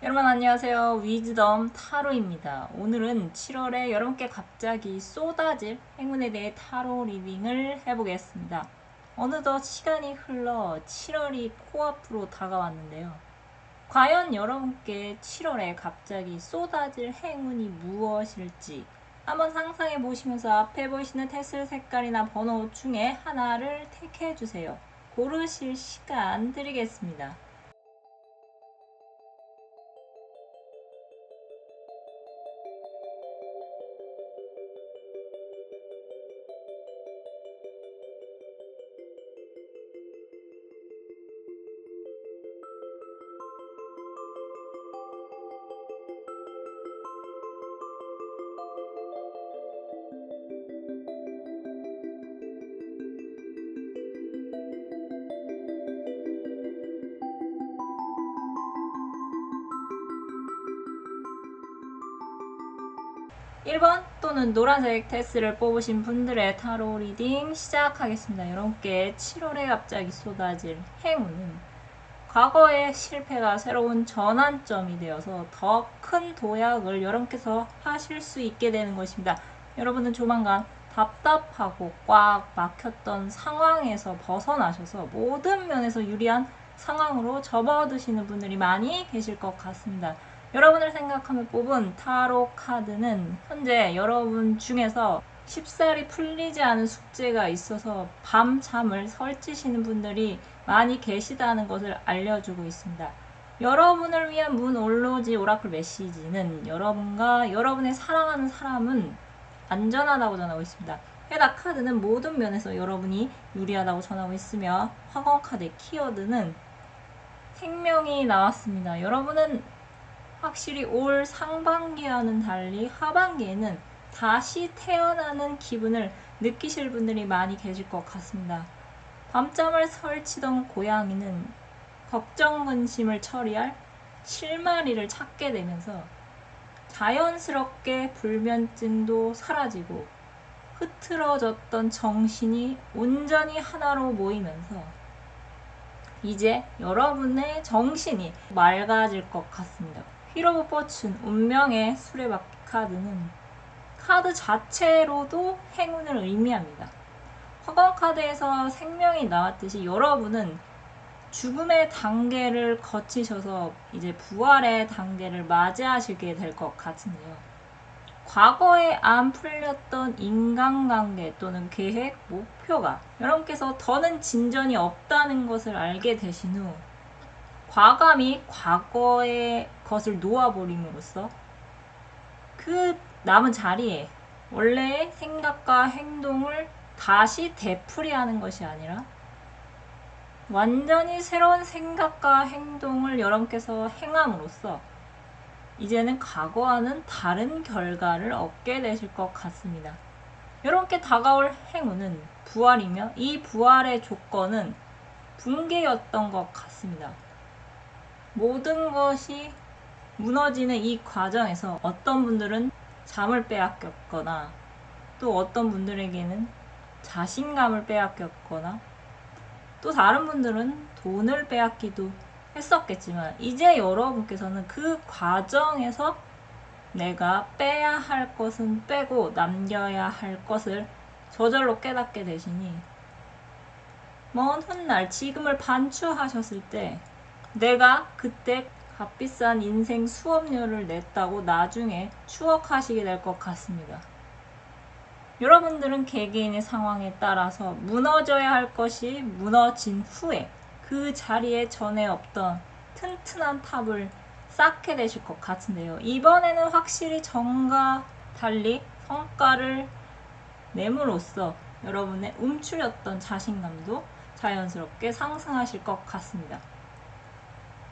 여러분 안녕하세요. 위즈덤 타로입니다. 오늘은 7월에 여러분께 갑자기 쏟아질 행운에 대해 타로 리딩을 해보겠습니다. 어느덧 시간이 흘러 7월이 코앞으로 다가왔는데요. 과연 여러분께 7월에 갑자기 쏟아질 행운이 무엇일지 한번 상상해 보시면서 앞에 보이시는 테슬 색깔이나 번호 중에 하나를 택해 주세요. 고르실 시간 드리겠습니다. 일번 또는 노란색 테스를 뽑으신 분들의 타로 리딩 시작하겠습니다. 여러분께 7월에 갑자기 쏟아질 행운은 과거의 실패가 새로운 전환점이 되어서 더 큰 도약을 여러분께서 하실 수 있게 되는 것입니다. 여러분은 조만간 답답하고 꽉 막혔던 상황에서 벗어나셔서 모든 면에서 유리한 상황으로 접어드시는 분들이 많이 계실 것 같습니다. 여러분을 생각하며 뽑은 타로 카드는 현재 여러분 중에서 쉽사리 풀리지 않은 숙제가 있어서 밤잠을 설치시는 분들이 많이 계시다는 것을 알려주고 있습니다. 여러분을 위한 문 올로지 오라클 메시지는 여러분과 여러분의 사랑하는 사람은 안전하다고 전하고 있습니다. 해당 카드는 모든 면에서 여러분이 유리하다고 전하고 있으며 화건 카드의 키워드는 생명이 나왔습니다. 여러분은 확실히 올 상반기와는 달리 하반기에는 다시 태어나는 기분을 느끼실 분들이 많이 계실 것 같습니다. 밤잠을 설치던 고양이는 걱정 근심을 처리할 실마리를 찾게 되면서 자연스럽게 불면증도 사라지고 흐트러졌던 정신이 온전히 하나로 모이면서 이제 여러분의 정신이 맑아질 것 같습니다. 휘로브 포춘 운명의 수레바퀴 카드는 카드 자체로도 행운을 의미합니다. 화건 카드에서 생명이 나왔듯이 여러분은 죽음의 단계를 거치셔서 이제 부활의 단계를 맞이하시게 될 것 같은데요. 과거에 안 풀렸던 인간관계 또는 계획, 목표가 여러분께서 더는 진전이 없다는 것을 알게 되신 후 과감히 과거의 것을 놓아버림으로써 그 남은 자리에 원래의 생각과 행동을 다시 되풀이하는 것이 아니라 완전히 새로운 생각과 행동을 여러분께서 행함으로써 이제는 과거와는 다른 결과를 얻게 되실 것 같습니다. 여러분께 다가올 행운은 부활이며 이 부활의 조건은 붕괴였던 것 같습니다. 모든 것이 무너지는 이 과정에서 어떤 분들은 잠을 빼앗겼거나 또 어떤 분들에게는 자신감을 빼앗겼거나 또 다른 분들은 돈을 빼앗기도 했었겠지만 이제 여러분께서는 그 과정에서 내가 빼야 할 것은 빼고 남겨야 할 것을 저절로 깨닫게 되시니 먼 훗날 지금을 반추하셨을 때 내가 그때 값비싼 인생 수업료를 냈다고 나중에 추억하시게 될 것 같습니다. 여러분들은 개개인의 상황에 따라서 무너져야 할 것이 무너진 후에 그 자리에 전에 없던 튼튼한 탑을 쌓게 되실 것 같은데요. 이번에는 확실히 전과 달리 성과를 내므로써 여러분의 움츠렸던 자신감도 자연스럽게 상승하실 것 같습니다.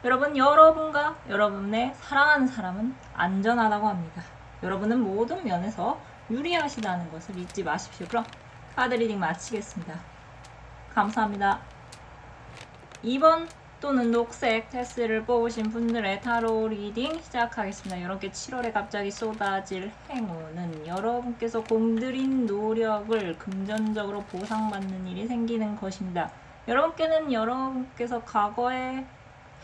여러분, 여러분과 여러분의 사랑하는 사람은 안전하다고 합니다. 여러분은 모든 면에서 유리하시다는 것을 잊지 마십시오. 그럼 카드 리딩 마치겠습니다. 감사합니다. 2번 또는 녹색 테스를 뽑으신 분들의 타로 리딩 시작하겠습니다. 여러분께 7월에 갑자기 쏟아질 행운은 여러분께서 공들인 노력을 금전적으로 보상받는 일이 생기는 것입니다. 여러분께는 여러분께서 과거에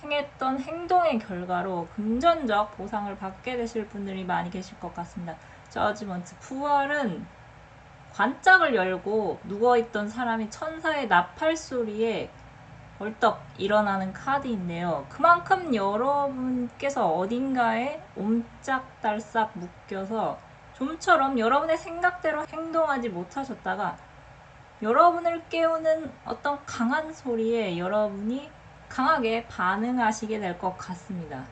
행했던 행동의 결과로 금전적 보상을 받게 되실 분들이 많이 계실 것 같습니다. 저지먼트 부활은 관짝을 열고 누워있던 사람이 천사의 나팔 소리에 벌떡 일어나는 카드인데요. 그만큼 여러분께서 어딘가에 옴짝달싹 묶여서 좀처럼 여러분의 생각대로 행동하지 못하셨다가 여러분을 깨우는 어떤 강한 소리에 여러분이 강하게 반응하시게 될 것 같습니다.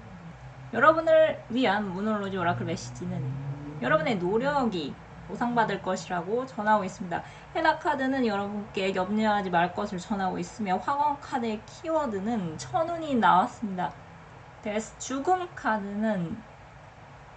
여러분을 위한 문홀로지 오라클 메시지는 여러분의 노력이 보상받을 것이라고 전하고 있습니다. 헤라 카드는 여러분께 염려하지 말 것을 전하고 있으며 화광 카드의 키워드는 천운이 나왔습니다. 데스 죽음 카드는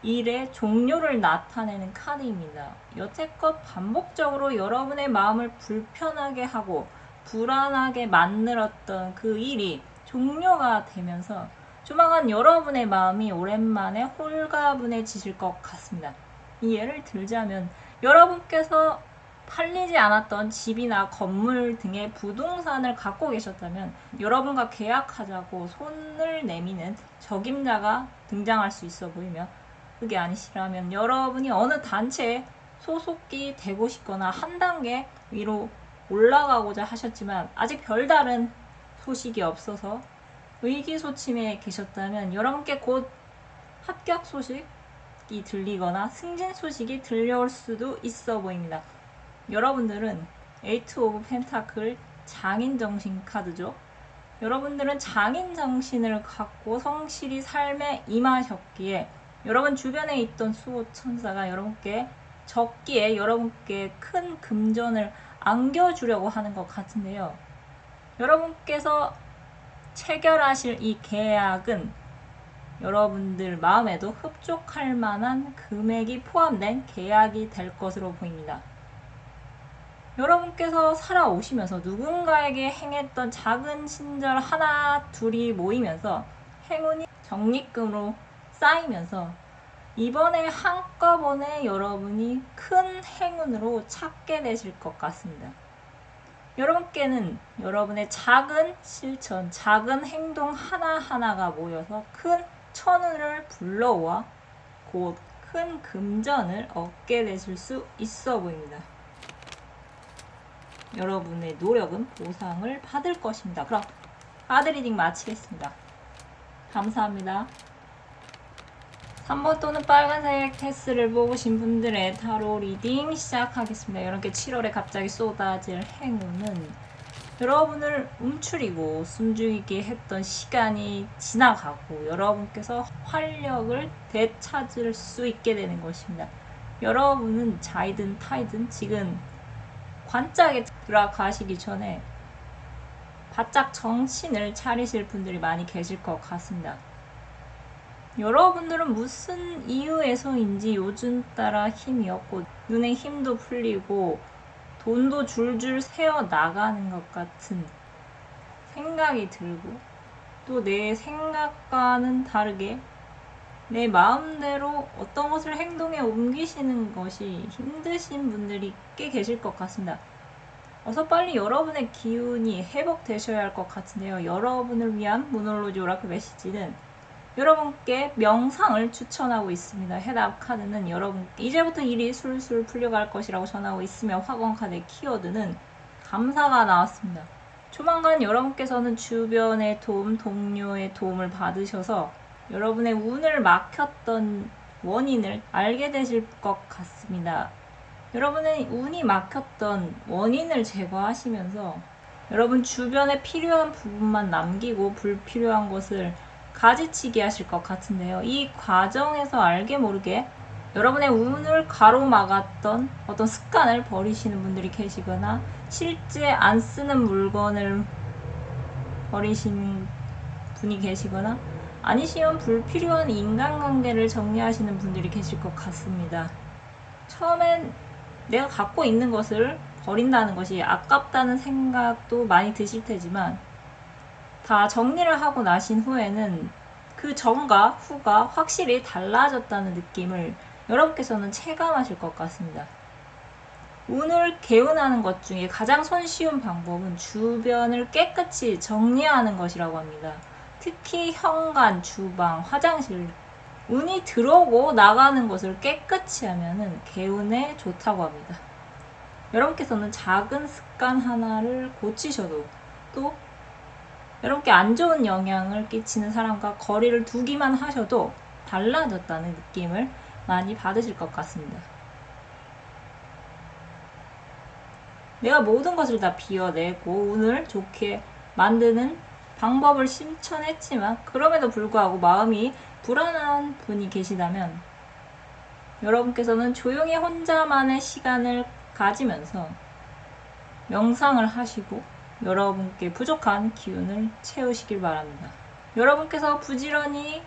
일의 종료를 나타내는 카드입니다. 여태껏 반복적으로 여러분의 마음을 불편하게 하고 불안하게 만들었던 그 일이 종료가 되면서 조만간 여러분의 마음이 오랜만에 홀가분해지실 것 같습니다. 이 예를 들자면 여러분께서 팔리지 않았던 집이나 건물 등의 부동산을 갖고 계셨다면 여러분과 계약하자고 손을 내미는 적임자가 등장할 수 있어 보이며 그게 아니시라면 여러분이 어느 단체에 소속이 되고 싶거나 한 단계 위로 올라가고자 하셨지만 아직 별다른 소식이 없어서 의기소침해 계셨다면 여러분께 곧 합격 소식이 들리거나 승진 소식이 들려올 수도 있어 보입니다. 여러분들은 에이트 오브 펜타클 장인 정신 카드죠. 여러분들은 장인 정신을 갖고 성실히 삶에 임하셨기에 여러분 주변에 있던 수호 천사가 여러분께 적기에 여러분께 큰 금전을 안겨주려고 하는 것 같은데요. 여러분께서 체결하실 이 계약은 여러분들 마음에도 흡족할 만한 금액이 포함된 계약이 될 것으로 보입니다. 여러분께서 살아오시면서 누군가에게 행했던 작은 친절 하나, 둘이 모이면서 행운이 적립금으로 쌓이면서 이번에 한꺼번에 여러분이 큰 행운으로 찾게 되실 것 같습니다. 여러분께는 여러분의 작은 실천, 작은 행동 하나하나가 모여서 큰 천운을 불러와 곧 큰 금전을 얻게 되실 수 있어 보입니다. 여러분의 노력은 보상을 받을 것입니다. 그럼 카드 리딩 마치겠습니다. 감사합니다. 3번 또는 빨간색 테스를 뽑으신 분들의 타로 리딩 시작하겠습니다. 여러분께 7월에 갑자기 쏟아질 행운은 여러분을 움츠리고 숨죽이게 했던 시간이 지나가고 여러분께서 활력을 되찾을 수 있게 되는 것입니다. 여러분은 자이든 타이든 지금 관짝에 들어가시기 전에 바짝 정신을 차리실 분들이 많이 계실 것 같습니다. 여러분들은 무슨 이유에서인지 요즘 따라 힘이 없고 눈에 힘도 풀리고 돈도 줄줄 새어 나가는 것 같은 생각이 들고 또 내 생각과는 다르게 내 마음대로 어떤 것을 행동에 옮기시는 것이 힘드신 분들이 꽤 계실 것 같습니다. 어서 빨리 여러분의 기운이 회복되셔야 할 것 같은데요. 여러분을 위한 모놀로지 오라클 메시지는 여러분께 명상을 추천하고 있습니다. 해답 카드는 여러분 이제부터 일이 술술 풀려갈 것이라고 전하고 있으며 화건 카드의 키워드는 감사가 나왔습니다. 조만간 여러분께서는 주변의 도움, 동료의 도움을 받으셔서 여러분의 운을 막혔던 원인을 알게 되실 것 같습니다. 여러분의 운이 막혔던 원인을 제거하시면서 여러분 주변에 필요한 부분만 남기고 불필요한 것을 가지치기 하실 것 같은데요. 이 과정에서 알게 모르게 여러분의 운을 가로막았던 어떤 습관을 버리시는 분들이 계시거나 실제 안 쓰는 물건을 버리시는 분이 계시거나 아니시면 불필요한 인간관계를 정리하시는 분들이 계실 것 같습니다. 처음엔 내가 갖고 있는 것을 버린다는 것이 아깝다는 생각도 많이 드실 테지만 다 정리를 하고 나신 후에는 그 전과 후가 확실히 달라졌다는 느낌을 여러분께서는 체감하실 것 같습니다. 운을 개운하는 것 중에 가장 손쉬운 방법은 주변을 깨끗이 정리하는 것이라고 합니다. 특히 현관, 주방, 화장실 운이 들어오고 나가는 것을 깨끗이 하면은 개운에 좋다고 합니다. 여러분께서는 작은 습관 하나를 고치셔도 또 여러분께 안 좋은 영향을 끼치는 사람과 거리를 두기만 하셔도 달라졌다는 느낌을 많이 받으실 것 같습니다. 내가 모든 것을 다 비워내고 운을 좋게 만드는 방법을 실천했지만 그럼에도 불구하고 마음이 불안한 분이 계시다면 여러분께서는 조용히 혼자만의 시간을 가지면서 명상을 하시고 여러분께 부족한 기운을 채우시길 바랍니다. 여러분께서 부지런히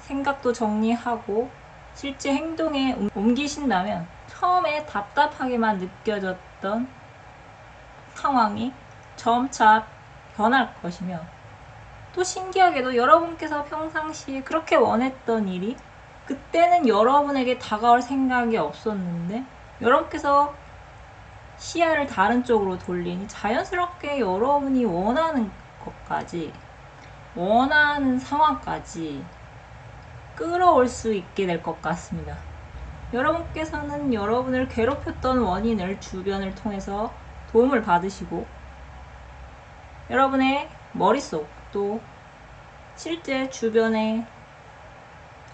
생각도 정리하고 실제 행동에 옮- 옮기신다면 처음에 답답하게만 느껴졌던 상황이 점차 변할 것이며 또 신기하게도 여러분께서 평상시에 그렇게 원했던 일이 그때는 여러분에게 다가올 생각이 없었는데 여러분께서 시야를 다른 쪽으로 돌리니 자연스럽게 여러분이 원하는 것까지 원하는 상황까지 끌어올 수 있게 될 것 같습니다. 여러분께서는 여러분을 괴롭혔던 원인을 주변을 통해서 도움을 받으시고 여러분의 머릿속 또 실제 주변에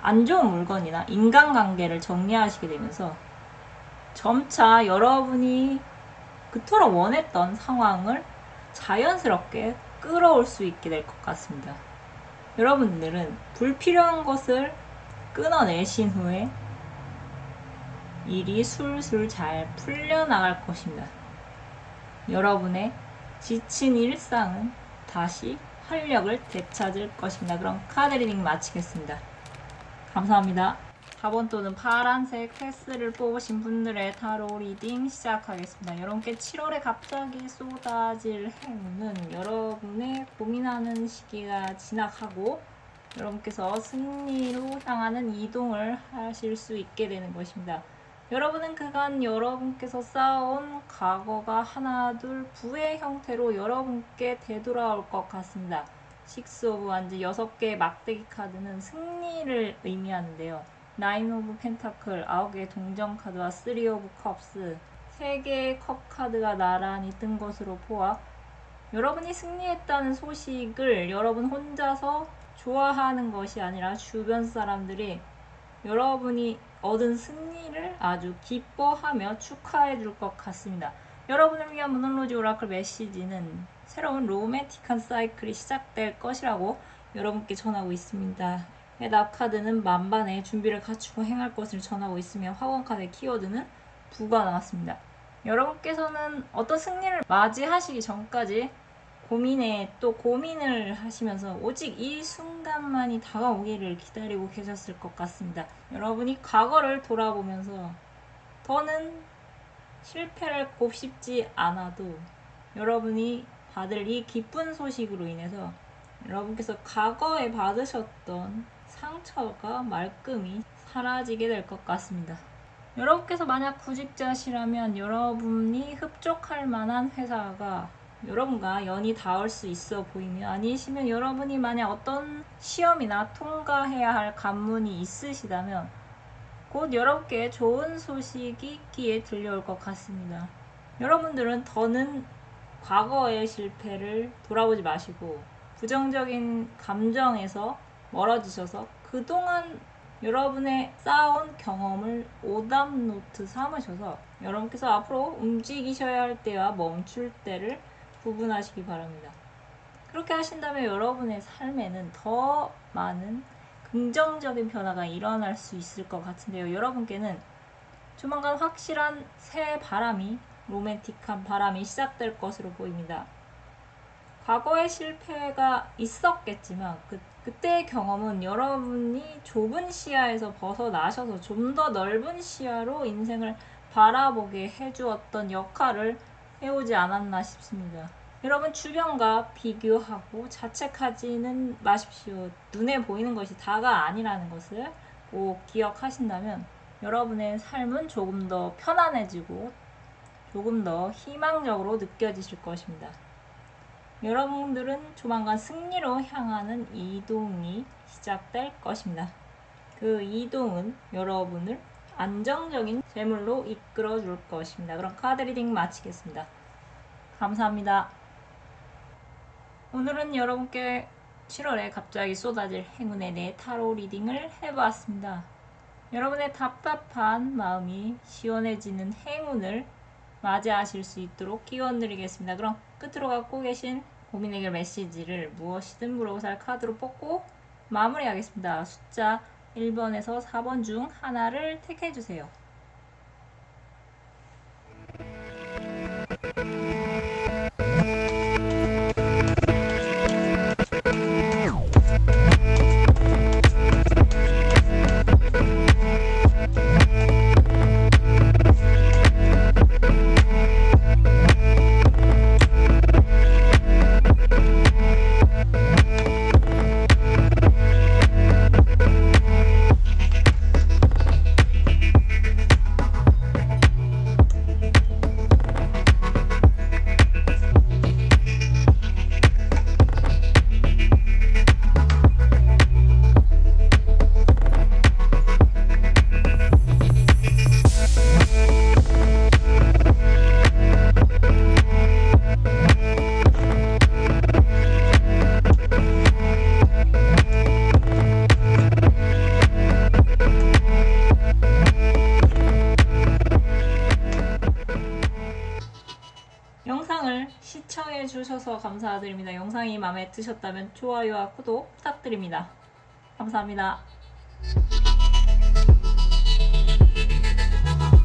안 좋은 물건이나 인간관계를 정리하시게 되면서 점차 여러분이 그토록 원했던 상황을 자연스럽게 끌어올 수 있게 될 것 같습니다. 여러분들은 불필요한 것을 끊어내신 후에 일이 술술 잘 풀려나갈 것입니다. 여러분의 지친 일상은 다시 활력을 되찾을 것입니다. 그럼 카드 리딩 마치겠습니다. 감사합니다. 4번 또는 파란색 패스를 뽑으신 분들의 타로 리딩 시작하겠습니다. 여러분께 7월에 갑자기 쏟아질 행운은 여러분의 고민하는 시기가 지나가고 여러분께서 승리로 향하는 이동을 하실 수 있게 되는 것입니다. 여러분은 그간 여러분께서 쌓아온 과거가 하나 둘 부의 형태로 여러분께 되돌아올 것 같습니다. 식스 오브 완즈 6개의 막대기 카드는 승리를 의미하는데요. 나인 오브 펜타클 9개의 동전 카드와 3 오브 컵스 3개의 컵 카드가 나란히 뜬 것으로 보아 여러분이 승리했다는 소식을 여러분 혼자서 좋아하는 것이 아니라 주변 사람들이 여러분이 얻은 승리를 아주 기뻐하며 축하해 줄 것 같습니다. 여러분을 위한 모놀로지 오라클 메시지는 새로운 로맨틱한 사이클이 시작될 것이라고 여러분께 전하고 있습니다. 해답 카드는 만반의 준비를 갖추고 행할 것을 전하고 있으며 화원 카드의 키워드는 부가 나왔습니다. 여러분께서는 어떤 승리를 맞이하시기 전까지 고민에 또 고민을 하시면서 오직 이 순간만이 다가오기를 기다리고 계셨을 것 같습니다. 여러분이 과거를 돌아보면서 더는 실패를 곱씹지 않아도 여러분이 받을 이 기쁜 소식으로 인해서 여러분께서 과거에 받으셨던 상처가 말끔히 사라지게 될 것 같습니다. 여러분께서 만약 구직자시라면 여러분이 흡족할 만한 회사가 여러분과 연이 닿을 수 있어 보이며 아니시면 여러분이 만약 어떤 시험이나 통과해야 할 관문이 있으시다면 곧 여러분께 좋은 소식이 귀에 들려올 것 같습니다. 여러분들은 더는 과거의 실패를 돌아보지 마시고 부정적인 감정에서 멀어지셔서 그동안 여러분의 쌓아온 경험을 오답 노트 삼으셔서 여러분께서 앞으로 움직이셔야 할 때와 멈출 때를 구분하시기 바랍니다. 그렇게 하신다면 여러분의 삶에는 더 많은 긍정적인 변화가 일어날 수 있을 것 같은데요. 여러분께는 조만간 확실한 새 바람이 로맨틱한 바람이 시작될 것으로 보입니다. 과거의 실패가 있었겠지만 그, 그때의 경험은 여러분이 좁은 시야에서 벗어나셔서 좀 더 넓은 시야로 인생을 바라보게 해주었던 역할을 해오지 않았나 싶습니다. 여러분 주변과 비교하고 자책하지는 마십시오. 눈에 보이는 것이 다가 아니라는 것을 꼭 기억하신다면 여러분의 삶은 조금 더 편안해지고 조금 더 희망적으로 느껴지실 것입니다. 여러분들은 조만간 승리로 향하는 이동이 시작될 것입니다. 그 이동은 여러분을 안정적인 재물로 이끌어 줄 것입니다. 그럼 카드 리딩 마치겠습니다. 감사합니다. 오늘은 여러분께 7월에 갑자기 쏟아질 행운의 내 타로 리딩을 해보았습니다. 여러분의 답답한 마음이 시원해지는 행운을 맞이하실 수 있도록 기원 드리겠습니다. 그럼 끝으로 갖고 계신 고민 해결 메시지를 무엇이든 물어보살 카드로 뽑고 마무리하겠습니다. 숫자 1번에서 4번 중 하나를 택해 주세요. 마음에 드셨다면 좋아요와 구독 부탁드립니다. 감사합니다.